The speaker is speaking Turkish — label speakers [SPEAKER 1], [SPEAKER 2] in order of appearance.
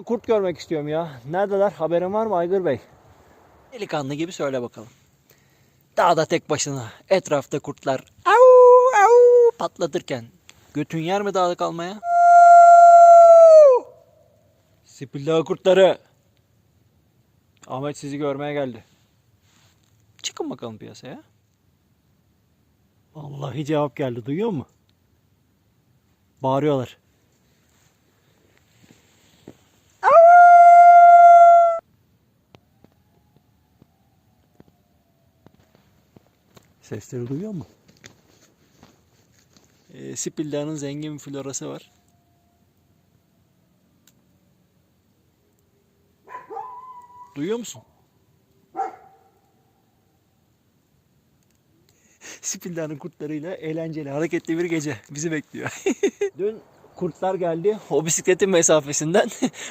[SPEAKER 1] Ben kurt görmek istiyorum ya. Neredeler? Haberin var mı Aygır Bey? Delikanlı gibi söyle bakalım. Dağda tek başına etrafta kurtlar au au patlatırken götün yer mi dağda kalmaya? Sipildağı kurtları. Ahmet sizi görmeye geldi. Çıkın bakalım piyasaya. Vallahi cevap geldi duyuyor musun? Bağırıyorlar. Sesleri duyuyor mu? E, Sipilda'nın zengin bir florası var. Duyuyor musun? Spilda'nın kurtlarıyla eğlenceli, hareketli bir gece bizi bekliyor. Dün kurtlar geldi. O bisikletin mesafesinden